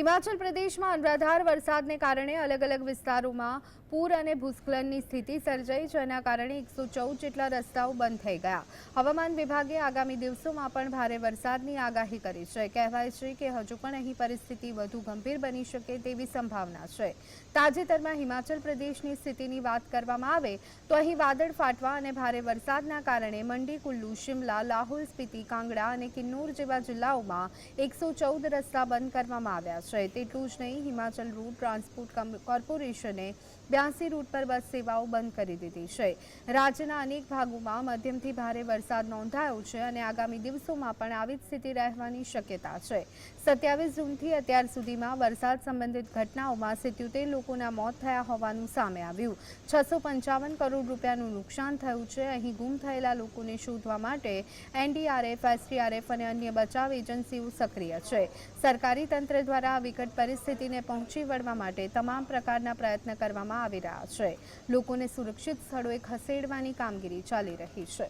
હિમાચલ પ્રદેશમાં અનરાધાર વરસાદને કારણે અલગ અલગ વિસ્તારોમાં પૂર અને ભૂસ્ખલનની સ્થિતિ સર્જાઈ જેના કારણે એકસો ચૌદ જેટલા રસ્તાઓ બંધ થઈ ગયા. હવામાન વિભાગે આગામી દિવસોમાં પણ ભારે વરસાદની આગાહી કરી છે. કહેવાય છે કે હજુ પણ અહીં પરિસ્થિતિ વધુ ગંભીર બની શકે તેવી સંભાવના છે. તાજેતરમાં હિમાચલ પ્રદેશની સ્થિતિની વાત કરવામાં આવે તો અહીં વાદળ ફાટવા અને ભારે વરસાદના કારણે મંડી, કુલ્લુ, શિમલા લાહોલ સ્પીતિ, કાંગડા અને કિન્નૌર જેવા જિલ્લાઓમાં એકસો ચૌદ રસ્તા બંધ કરવામાં આવ્યા છે. તેટલું જ નહીં હિમાચલ રૂટ ટ્રાન્સપોર્ટ કોર્પોરેશને બ્યાસી રૂટ પર બસ સેવાઓ બંધ કરી દીધી છે રાજ્યના અનેક ભાગોમાં મધ્યમથી ભારે વરસાદ નોંધાયો છે અને આગામી દિવસોમાં પણ આવી જ સ્થિતિ રહેવાની શક્યતા છે। સત્યાવીસ જૂનથી અત્યાર સુધીમાં વરસાદ સંબંધિત ઘટનાઓમાં સિત્યોતેર લોકોના મોત થયા હોવાનું સામે આવ્યું છસો પંચાવન કરોડ રૂપિયાનું નુકસાન થયું છે। અહીં ગુમ થયેલા લોકોને શોધવા માટે એનડીઆરએફ એસડીઆરએફ અને અન્ય બચાવ એજન્સીઓ સક્રિય છે। સરકારી તંત્ર આ વિકટ પરિસ્થિતિને પહોંચી વળવા માટે તમામ પ્રકારના પ્રયત્ન કરવામાં આવી રહ્યા છે. લોકોને સુરક્ષિત સ્થળોએ ખસેડવાની કામગીરી ચાલી રહી છે.